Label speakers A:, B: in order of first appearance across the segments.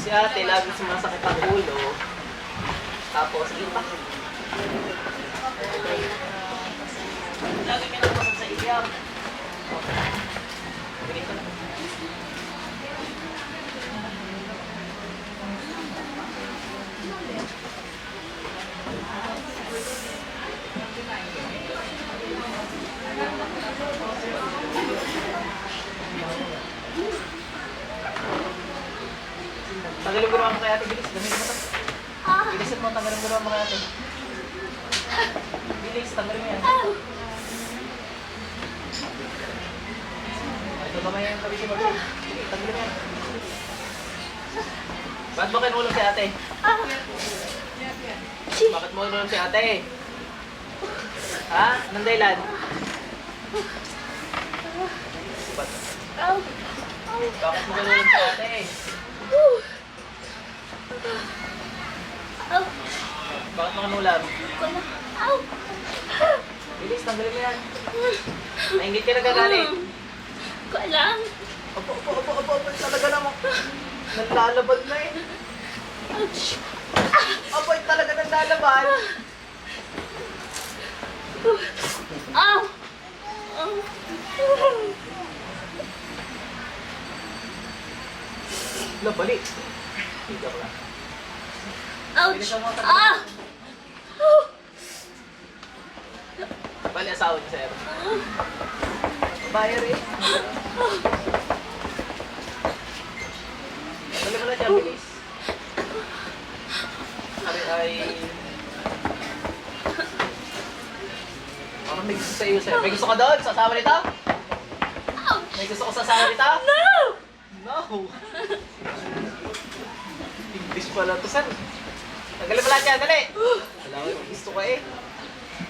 A: Si ate, lagi sumasakit ang ulo. Tapos, itak. Lagi may nabasag sa iyak. Ganito na. Tanggalin mo naman kay ate, bilis. Gamitin mo to. Bilisan mo, tanggalin mo naman kay ate. Bilis, tanggalin mo yan. Ito kamay yung kabisin mo. tanggalin mo yan. Bakit mo kinulong si ate? Bakit mo kinulong si ate? Ha? Anong dahilan? Bakit mo kinulong si ate? Bakit mo kinulam? Bilis, tanggalin mo yan. Naingit ka nagagalit.
B: Ko alam.
A: Opo, opo, opo, opo, opo, talaga naman. Nalalaban na eh.
B: Ouch.
A: Opo, talaga nalalaban.
B: Ow.
A: Lo, balik. Hindi ako lang.
B: Ouch. Ah. Oh.
A: Bali, asawa niya sir. Bayer eh. Dali mo na dyan, bilis. Ari ay... Parang may gusto sa iyo, sir. May gusto ka doon? Sa asawa nito?
B: Ouch.
A: May gusto ko sa asawa nito?
B: No.
A: No! English pala to, sir. Tanggalin mo lahat yan, dali! Alam ko, may gusto ka eh.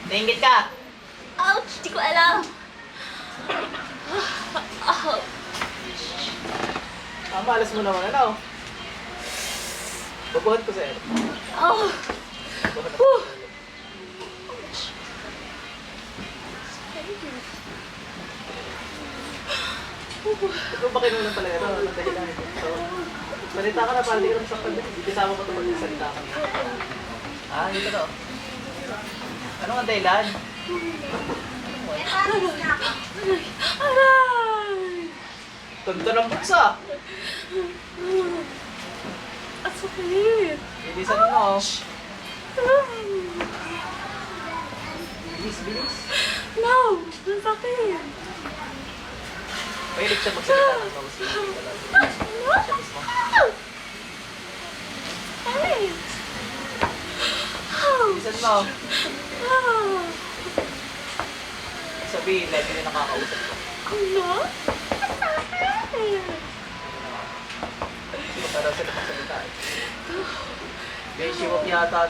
A: Nainggit ka!
B: Ouch. Di ko alam. Oh.
A: Ah, malas mo naman, ano? Babuhat ko, sir.
B: Oh. Whew.
A: Ito ba kinulang pala ito? Ano dahilan? So, salita ka na, parang di ka naman saktan. Ibisama ko ito pag salita ka. Ah, dito to. Ano ang dahilan?
B: Aray.
A: Tunto ng buksa.
B: Ang sakit.
A: Bilisan mo. Bilis, bilis.
B: No. Ang sakit.
A: Mahilig siya magsalita ng sila. Siya mismo.
B: Ay.
A: Bilisan mo. Sabihin, lagi na nakakausap ko.
B: Ano?
A: Hindi ko parang sila magsalita eh. Beshi wag yata.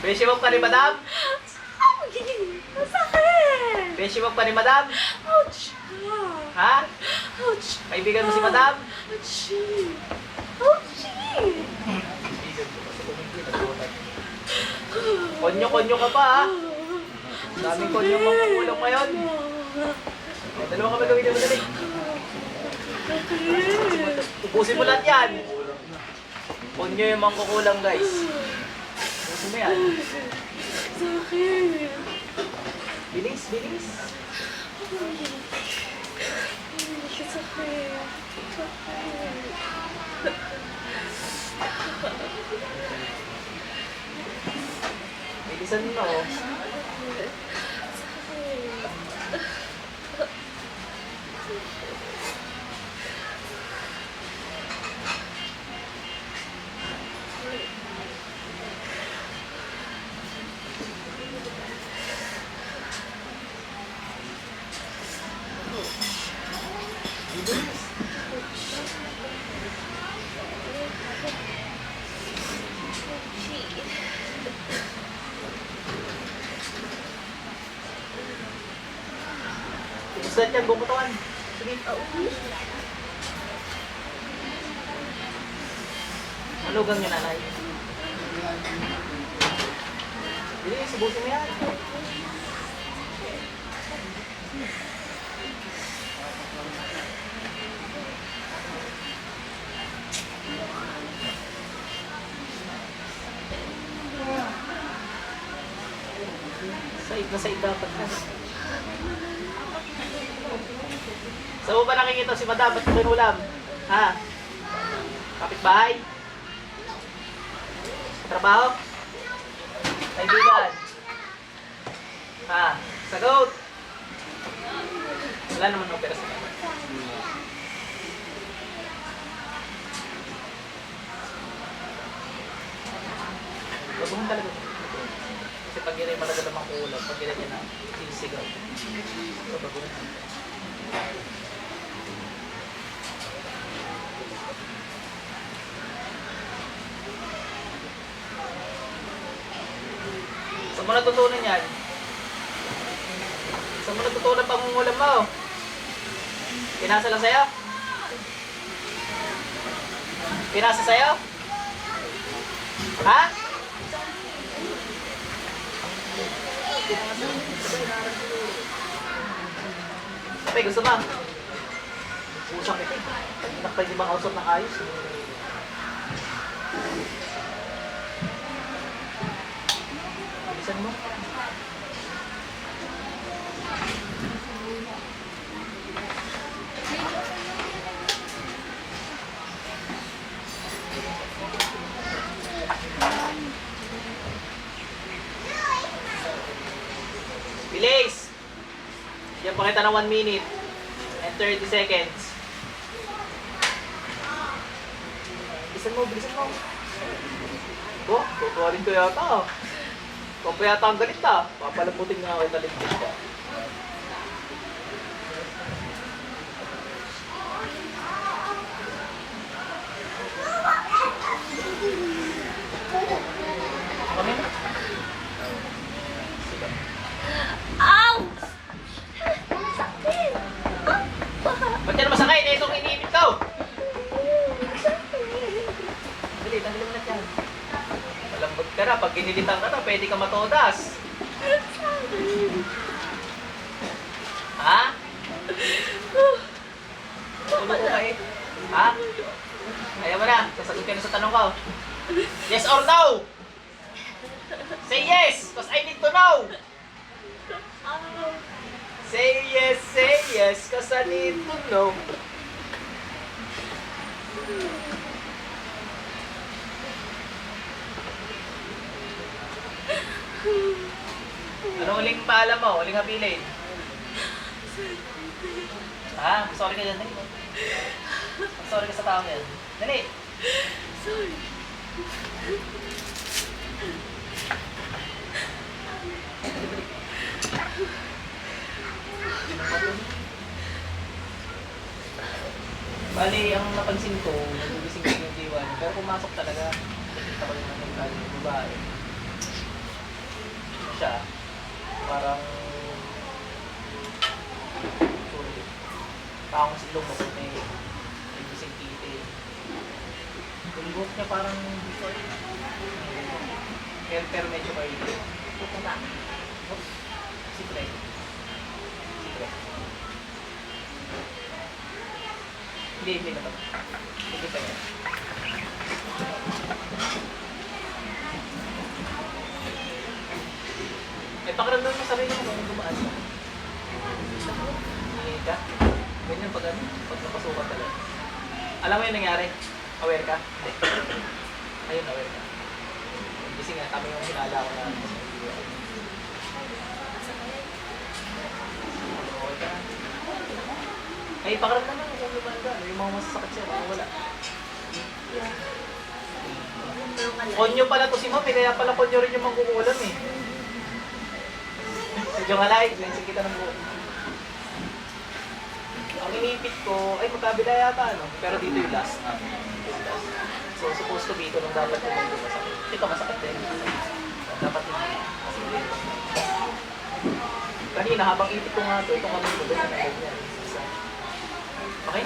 A: Beshi wag pa ni madam?
B: Ay, ang sakit.
A: Beshi wag pa ni madam?
B: Ouch.
A: Kaibigan mo si madam? Kumingin nagulat. Konyo-konyo ka pa ha? Daming konyo mong kulang ngayon. Eh, Dalawa kami gawin mo dali.
B: Sakit.
A: Ubusin mo lahat yan. Huwag nyo yung mangkukulang guys. Gusto mo yan?
B: Sakit.
A: Bilis, bilis.
B: Sakit. Sakit.
A: Bilisan Bilis yan, buong katawan. Sige. Malugang yung nanay. Bilis, subusin mo yan. Said na said dapat na. Saan mo ba nakikita si Madam at kinulam? Ha? Kapitbahay? Trabaho? Kaibigan? Ha? Sagot? Wala naman ng pera sa kanya. Baguhan talaga. Kasi pag yun ay malagalamang ulam, pag yun ay sisigaw. So, baguhan. Saan mo natutunan yan? Saan mo natutunan pangungulam mo? Pinasa lang sa'yo? Pinasa sa'yo? Ha? Sabi, gusto mo? Usap ito. Pag pwede bang usap ng ayos? Bilisan mo. Bilis! Yan pa kita ng 1 minute and 30 seconds. Bilisan mo, bilisan mo. Oh, tutuwarin ko yata. Kung pa yata ang galit ah. Papalambutin nga ako yung taligtid ko. Kami na. Sige.
B: Ow! Sakit!
A: Ba't yan masakay? Na itong iniipit ko. Dali, tanggalin mo na dyan. Malambot Pag ginilitan ka na, pwede ka matodas. Ha? Tulog ko kayo. Ha? Ayaw mo na. Sasagot ka na sa tanong ko. Yes or no? Say yes, because I need to know. Say yes, say yes, because I need to know. Ano uling paalam mo? Uling habilin? Ha? Sorry ka dyan, dali. Sorry ka sa tao yan. Dali.
B: Sorry.
A: Bali, ang napansin ko, nagugising ko yung diwa niya. Pero pumasok talaga. Nakita ko yung ano ng babae. Siya, parang... Sorry. Parang silong mo may may gising kiti. Yung buhok niya parang before. Pero, pero medyo may...
B: Pupunta.
A: Oops. Secret. Secret. Hindi, hindi na to. Hindi pa yan. Paramdam mo sarili mo kung dumaan ka. Hingin ka. Ganyan pag ano, pag napasukan talaga. Alam mo yung nangyari? Aware ka? Ayun, aware ka. Kasi nga, kami yung hinala ko na ka na. Ay, pakiramdam mo kung dumaan ka. Yung mga masasakit siya, mga wala.
B: Malay.
A: Konyo pala to si Ma'am, eh, kaya pala konyo rin yung mangkukulam eh. Medyo ngalay, lensin kita ng buo. Ang inipit ko, ay magkabila yata ano, pero dito yung last. Yung last. So supposed to be ito nung dapat yung hindi masakit. Ito masakit din. Dapat. Kasi hindi. Kanina habang ipit ko nga ito, itong kamay ko, ganyan. Okay?